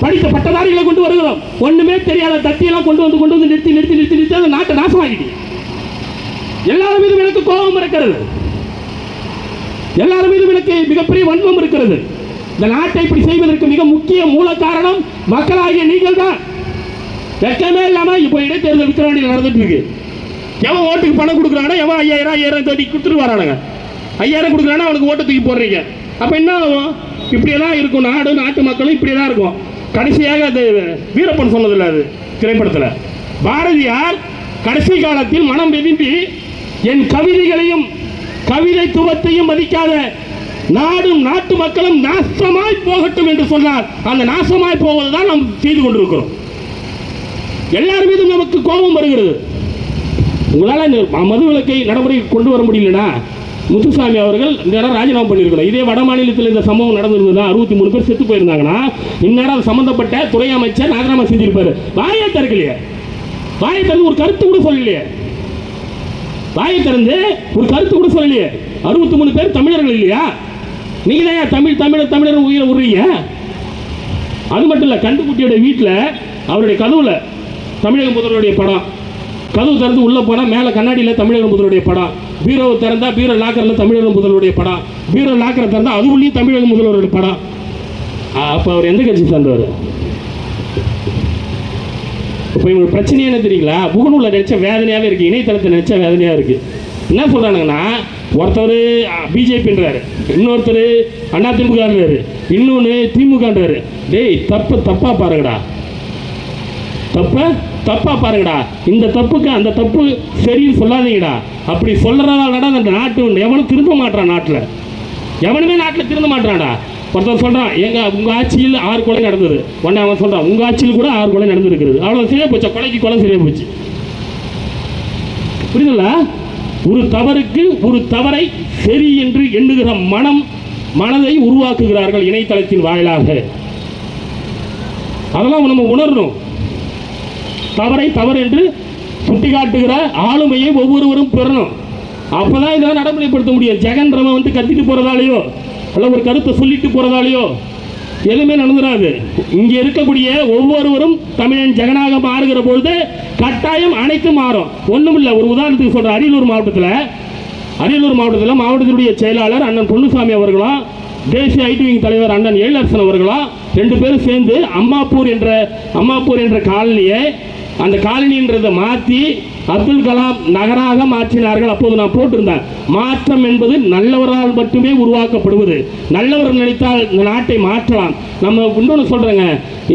படித்த பட்டதாரிகளை கொண்டு வருகிறோம். ஒண்ணுமே தெரியாத தட்டியெல்லாம் கொண்டு வந்து கொண்டு வந்து நிறுத்தி நிறுத்தி நிறுத்தி நிறுத்தி அந்த நாட்டை நாசமாக்கிட்டு. எல்லாரும் மீதும் எனக்கு கோபம் இருக்கிறது. எல்லாரும் மீதும் எனக்கு மிகப்பெரிய வன்மம் இருக்கிறது. இந்த நாட்டை இப்படி செய்வதற்கு மிக முக்கிய மூல காரணம் மக்களாகிய நீங்கள் தான் வெக்கமே இல்லாமல் இப்போ இடைத்தேர்தல் விக்கிரவாண்டியில் நடந்துட்டு இருக்கு எவன் ஓட்டுக்கு பணம் கொடுக்குறானோ எவன் ஐயாயிரம் ஐயாயிரம் தேடி கொடுத்துட்டு வரானுங்க. ஐயாயிரம் கொடுக்குறானா அவனுக்கு ஓட்டத்துக்கு தூக்கி போடுறீங்க. அப்போ என்ன ஆகும்? இப்படியெல்லாம் இருக்கும். நாடு நாட்டு மக்களும் இப்படியே தான் இருக்கும். கடைசியாக அது வீரப்பன் சொன்னதில்ல அது திரைப்படத்தில். பாரதியார் கடைசி காலத்தில் மனம் வெதும்பி என் கவிதைகளையும் கவிதைத்துவத்தையும் மதிக்காத நாடும் நாட்டு மக்களும் நாசமாய் போகட்டும் என்று சொன்னார். அந்த நாசமாய் போவதுதான் நாம் செய்து கொண்டிருக்கிறோம். எல்லார் மீதும் நமக்கு கோபம் வருகிறது. உங்களால் இந்த மது விலக்கை நடைமுறைக்கு கொண்டு வர முடியலனா? முத்துசாமி அவர்கள் இந்த இடம் ராஜினாமா பண்ணியிருக்கணும். இதே வட மாநிலத்தில் இந்த சம்பவம் நடந்திருந்ததுன்னா அறுபத்தி மூணு பேர் செத்து போயிருந்தாங்கன்னா இந்நேரம் சம்மந்தப்பட்ட சம்பந்தப்பட்ட துறை அமைச்சர் ராஜினாமா செஞ்சிருப்பாரு. வாயை திறக்கலையே. வாயை திறந்து ஒரு கருத்து கூட சொல்லலையே. வாயை திறந்து ஒரு கருத்து கூட சொல்லலையே. அறுபத்தி மூணு பேர் தமிழர்கள் இல்லையா? நீங்க தான் தமிழ் தமிழர் தமிழர் உயிரை உடுறீங்க அது மட்டும் இல்லை கண்டுக்குட்டியோட வீட்டில் அவருடைய கதவுல தமிழக முதல்வருடைய படம். கதவு திறந்து உள்ளே போனால் மேலே கண்ணாடியில் தமிழக முதலுடைய படம் பீரோவை திறந்தால் பீரோ லாக்கரில் தமிழக முதல்வருடைய படம் பீரோ லாக்கரை திறந்தால் அதுக்குள்ளேயும் தமிழக முதல்வருடைய படம் அப்போ அவர் எந்த கட்சி சார்ந்தவர்? இப்போ இவங்க பிரச்சனை என்ன தெரியுங்களா? முகநூலில் நினச்ச வேதனையாகவே இருக்குது இணையதளத்தை நினச்ச வேதனையாக இருக்குது என்ன சொல்கிறானுங்கன்னா ஒருத்தர் பிஜேபின்றாரு. இன்னொருத்தர் அண்ணா திமுகன்றார். இன்னொன்று திமுகன்றாரு. டேய் தப்பு தப்பாக பாருங்கடா. தப்பை? தப்பா பாருங்கடா. இந்த தப்புக்கு அந்த தப்பு சரின்னு சொல்லாதீங்கடா. அப்படி சொல்றதாலடா அந்த நாட்டு எவனும் திரும்ப மாட்டான் நாட்டில். எவனுமே நாட்டில் திரும்ப மாட்டான்டா ஒருத்தன் சொல்றான் எங்க உங்க ஆட்சியில் ஆறு கொலை நடந்தது. உடனே அவன் சொல்றான் உங்க ஆட்சியில் கூட ஆறு கொலை நடந்திருக்கிறது. அவ்வளோ சரியா போச்சு. கொலைக்கு கொலை சரியா போச்சு. புரியுதுங்களா? ஒரு தவறுக்கு ஒரு தவறை சரி என்று எண்ணுகிற மனம் மனதை உருவாக்குகிறார்கள் இணையதளத்தின் வாயிலாக. அதெல்லாம் நம்ம உணரணும். தவறை தவறு என்று சுட்டிக்காட்டுகிற ஆளுமையை ஒவ்வொருவரும் பெறணும். அப்பதான் இதை நடைமுறைப்படுத்த முடியும். ஜெகன்றவன் வந்து கத்திட்டு போறதாலேயோ அல்ல ஒரு கருத்தை சொல்லிட்டு போறதாலேயோ எதுவுமே நடந்துடாது இங்க இருக்கக்கூடிய ஒவ்வொருவரும் தமிழன் ஜெகனாக மாறுகிற பொழுது கட்டாயம் அனைத்தும் மாறும். ஒன்றும் இல்லை ஒரு உதாரணத்துக்கு சொல்ற அரியலூர் மாவட்டத்தில் அரியலூர் மாவட்டத்தில் மாவட்டத்தினுடைய செயலாளர் அண்ணன் பொன்னுசாமி அவர்களும் தேசிய ஐடி விங் தலைவர் அண்ணன் எழிலரசன் அவர்களும் ரெண்டு பேரும் சேர்ந்து அம்மாப்பூர் என்ற அம்மாப்பூர் என்ற காலனியை அந்த காலனின்றதை மாற்றி அப்துல் கலாம் நகராக மாற்றினார்கள். அப்போது நான் போட்டிருந்தேன். மாற்றம் என்பது நல்லவரால் மட்டுமே உருவாக்கப்படுவது. நல்லவர் நினைத்தால் இந்த நாட்டை மாற்றலாம். நம்ம இன்னொன்று சொல்கிறேங்க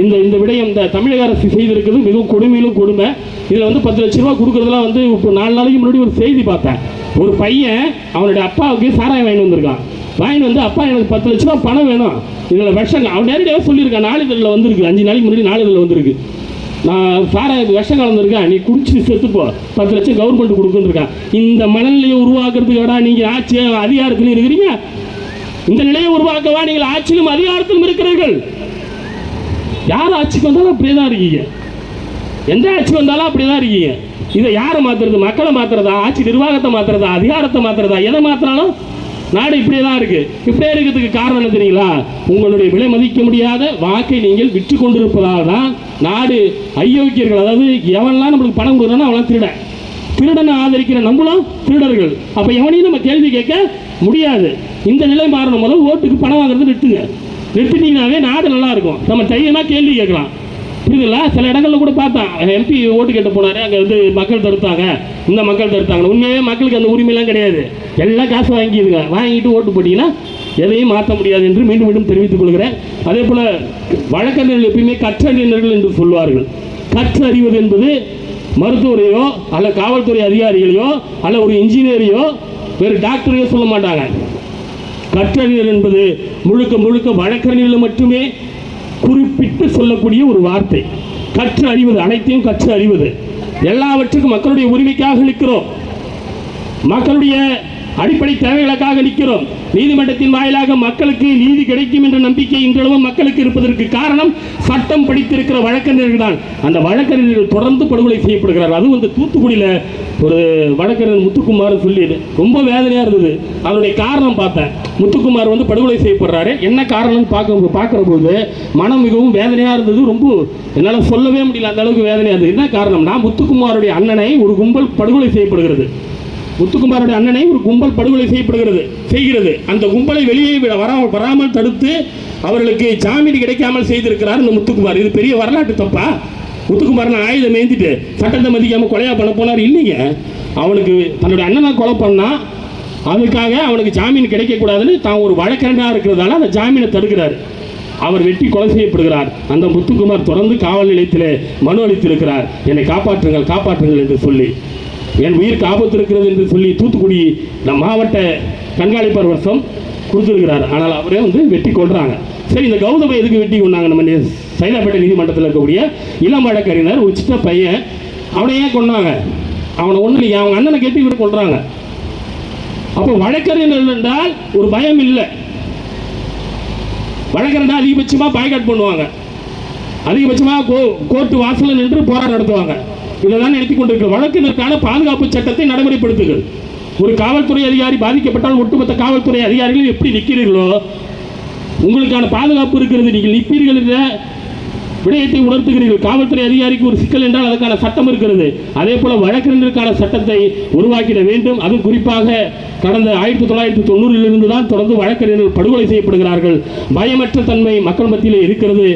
இந்த இந்த விடயம் இந்த தமிழக அரசு செய்திருக்கிறது மிகவும் கொடுமையிலும் கொடுமை. இதில் வந்து பத்து லட்ச ரூபா கொடுக்குறதுலாம் வந்து இப்போ நாலு நாளைக்கு முன்னாடி ஒரு செய்தி பார்த்தேன். ஒரு பையன் அவனுடைய அப்பாவுக்கு சாராயம் வாங்கி வந்திருக்கான். வாங்கிட்டு வந்து அப்பா எனக்கு பத்து லட்ச ரூபா பணம் வேணும். இதில் விஷம் அவன் நேரடியாக சொல்லியிருக்கான். நாளிதழில் வந்திருக்கு. அஞ்சு நாளைக்கு முன்னாடி நாளிதழில் வந்திருக்கு. நான் சாராயம் விஷம் கலந்துருக்கேன். நீ குடிச்சு செத்துப்போ பத்து லட்சம் கவர்மெண்ட் கொடுக்குன்னு இந்த மனநிலையை உருவாக்குறதுக்காடா நீங்கள் ஆட்சி அதிகாரத்தில் இருக்கிறீங்க? இந்த நிலையை உருவாக்கவா நீங்கள் ஆட்சியிலும் அதிகாரத்திலும் இருக்கிறீர்கள்? யார் ஆட்சிக்கு வந்தாலும் அப்படியே தான் இருக்கீங்க. எந்த ஆட்சி வந்தாலும் அப்படியே தான் இருக்கீங்க. இதை யாரை மாத்துறது? மக்களை மாத்துறதா? ஆட்சி நிர்வாகத்தை மாத்துறதா? அதிகாரத்தை மாத்துறதா? எதை மாத்தினாலும் நாடு இப்படியே தான் இருக்கு. இப்படியே இருக்கிறதுக்கு காரணம் என்ன தெரியுங்களா? உங்களுடைய விலை மதிக்க முடியாத வாக்கை நீங்கள் விற்று கொண்டிருப்பதால் தான் நாடு ஐயோக்கியர்கள் அதாவது எவன்லாம் நம்மளுக்கு பணம் கொடுக்குறானோ அவன்லாம் திருடன். திருடனை ஆதரிக்கிற நம்மளும் திருடர்கள். அப்போ எவனையும் நம்ம கேள்வி கேட்க முடியாது. இந்த நிலை மாறணும் முதல் ஓட்டுக்கு பணம் வாங்குறது நிறுத்துங்க. நிறுத்திட்டீங்கன்னாவே நாடு நல்லா இருக்கும். நம்ம தைரியமாக கேள்வி கேட்கலாம். புரியுதுங்களா சில இடங்கள்ல கூட பார்த்தேன். எம்பி ஓட்டு கேட்டு போனாரு அங்கே வந்து மக்கள் தடுத்தாங்க. இந்த மக்கள் தடுத்தாங்க உண்மையாகவே மக்களுக்கு அந்த உரிமையெல்லாம் கிடையாது. எல்லாம் காசு வாங்கிடுங்க வாங்கிட்டு ஓட்டு போட்டிங்கன்னா எதையும் மாற்ற முடியாது என்று மீண்டும் மீண்டும் தெரிவித்துக் கொள்கிறேன். அதே போல் வழக்கறிஞர்கள் எப்பயுமே கற்றறிஞர்கள் என்று சொல்வார்கள். கற்றறிவது என்பது மருத்துவரையோ அல்ல காவல்துறை அதிகாரிகளையோ அல்ல ஒரு இன்ஜினியரையோ வேறு டாக்டரையோ சொல்ல மாட்டாங்க. கற்றறிஞர் என்பது முழுக்க முழுக்க வழக்கறிஞர்கள் மட்டுமே குறிப்பிட்டு சொல்லக்கூடிய ஒரு வார்த்தை. கற்று அறிவது அனைத்தையும் கற்று அறிவது. எல்லாவற்றுக்கும் மக்களுடைய உரிமைக்காக நிற்கிறோம். மக்களுடைய அடிப்படை தேவைகளுக்காக நிற்கிறோம். நீதிமன்றத்தின் வாயிலாக மக்களுக்கு நீதி கிடைக்கும் என்ற நம்பிக்கை இன்றளவும் மக்களுக்கு இருப்பதற்கு காரணம் சட்டம் படித்திருக்கிற வழக்கறிஞர்கள் தான். அந்த வழக்கறிஞர்கள் தொடர்ந்து படுகொலை செய்யப்படுகிறார். அதுவும் வந்து தூத்துக்குடியில் ஒரு வழக்கறிஞர் முத்துக்குமார் சொல்லி ரொம்ப வேதனையாக இருந்தது. அதனுடைய காரணம் பார்த்தேன். முத்துக்குமார் வந்து படுகொலை செய்யப்படுறாரு. என்ன காரணம்னு பார்க்க பார்க்குற போது மனம் மிகவும் வேதனையாக இருந்தது. ரொம்ப என்னால் சொல்லவே முடியல. அந்த அளவுக்கு வேதனையாக இருந்தது. என்ன காரணம்னா முத்துக்குமாருடைய அண்ணனை ஒரு கும்பல் படுகொலை செய்யப்படுகிறது. முத்துக்குமாருடைய அண்ணனை ஒரு கும்பல் படுகொலை செய்யப்படுகிறது செய்கிறது. அந்த கும்பலை வெளியே விட வராமல் வராமல் தடுத்து அவர்களுக்கு ஜாமீன் கிடைக்காமல் செய்திருக்கிறார் இந்த முத்துக்குமார். இது பெரிய வரலாற்று தப்பா? முத்துக்குமாரன் ஆயுதம் ஏந்திட்டு சட்டத்தை மதிக்காமல் கொலையா பண்ண போனார் இல்லைங்க. அவனுக்கு தன்னுடைய அண்ணனை கொலை பண்ணா அதுக்காக அவனுக்கு ஜாமீன் கிடைக்கக்கூடாதுன்னு தான் ஒரு வழக்கறிஞராக இருக்கிறதால அந்த ஜாமீனை தடுக்கிறார். அவர் வெட்டி கொலை செய்யப்படுகிறார். அந்த முத்துக்குமார் தொடர்ந்து காவல் நிலையத்தில் மனு அளித்திருக்கிறார். என்னை காப்பாற்றுங்கள் காப்பாற்றுங்கள் என்று சொல்லி. என் உயிருக்கு ஆபத்து இருக்கிறது என்று சொல்லி தூத்துக்குடி நம் மாவட்ட கண்காணிப்பாளர் வருஷம் கொடுத்துருக்கிறார். ஆனால் அவரே வந்து வெட்டி கொள்றாங்க. சரி இந்த கௌதம எதுக்கு வெட்டி கொண்டாங்க? நம்ம சைதாப்பேட்டை நீதிமன்றத்தில் இருக்கக்கூடிய இளம் வழக்கறிஞர் ஒரு சின்ன பையன் அவனை ஏன் கொண்டாங்க அவனை ஒன்றும் இல்லையா? அவங்க அண்ணனை கேட்டு இவர் கொள்றாங்க அப்போ வழக்கறிஞர்கள் என்றால் ஒரு பயம் இல்லை. வழக்கறிஞர் அதிகபட்சமாக பாய்காட் பண்ணுவாங்க. அதிகபட்சமாக கோ கோர்ட்டு வாசலில் நின்று போராட்டம் நடத்துவாங்க. இதைதான் நடத்தி வழக்கு வழக்கினருக்கான பாதுகாப்பு சட்டத்தை நடைமுறைப்படுத்துங்கள். ஒரு காவல்துறை அதிகாரி பாதிக்கப்பட்டால் ஒட்டுமொத்த காவல்துறை அதிகாரிகள் எப்படி நிற்கிறீர்களோ உங்களுக்கான பாதுகாப்பு இருக்கிறது நீங்கள் நிற்பீர்கள் என்ற விடயத்தை உணர்த்துகிறீர்கள். காவல்துறை அதிகாரிக்கு ஒரு சிக்கல் என்றால் அதற்கான சட்டம் இருக்கிறது. அதே போல வழக்கறிஞருக்கான சட்டத்தை உருவாக்கிட வேண்டும். அது குறிப்பாக கடந்த ஆயிரத்தி தொள்ளாயிரத்தி தொண்ணூறிலிருந்து தான் தொடர்ந்து வழக்கறிஞர்கள் படுகொலை செய்யப்படுகிறார்கள். பயமற்ற தன்மை மக்கள் மத்தியில் இருக்கிறது.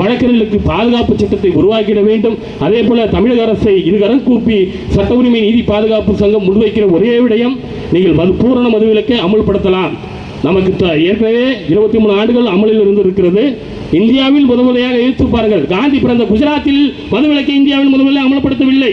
வழக்கறிஞர்களுக்கு பாதுகாப்பு சட்டத்தை உருவாக்கிட வேண்டும். அதே போல தமிழக அரசை இருகரம் கூப்பி சட்ட உரிமை நீதி பாதுகாப்பு சங்கம் முன்வைக்கிற ஒரே விடயம் நீங்கள் மது பூரண மதுவிலக்கை அமுல்படுத்தலாம். நமக்கு ஏற்கனவே இருபத்தி மூணு ஆண்டுகள் அமலில் இருந்து இருக்கிறது. இந்தியாவில் முதன்முறையாக யோசித்து பாருங்கள் காந்தி பிறந்த குஜராத்தில் மதுவிலக்கை இந்தியாவில் முதன்முறையாக அமலப்படுத்தவில்லை அமல்படுத்தவில்லை.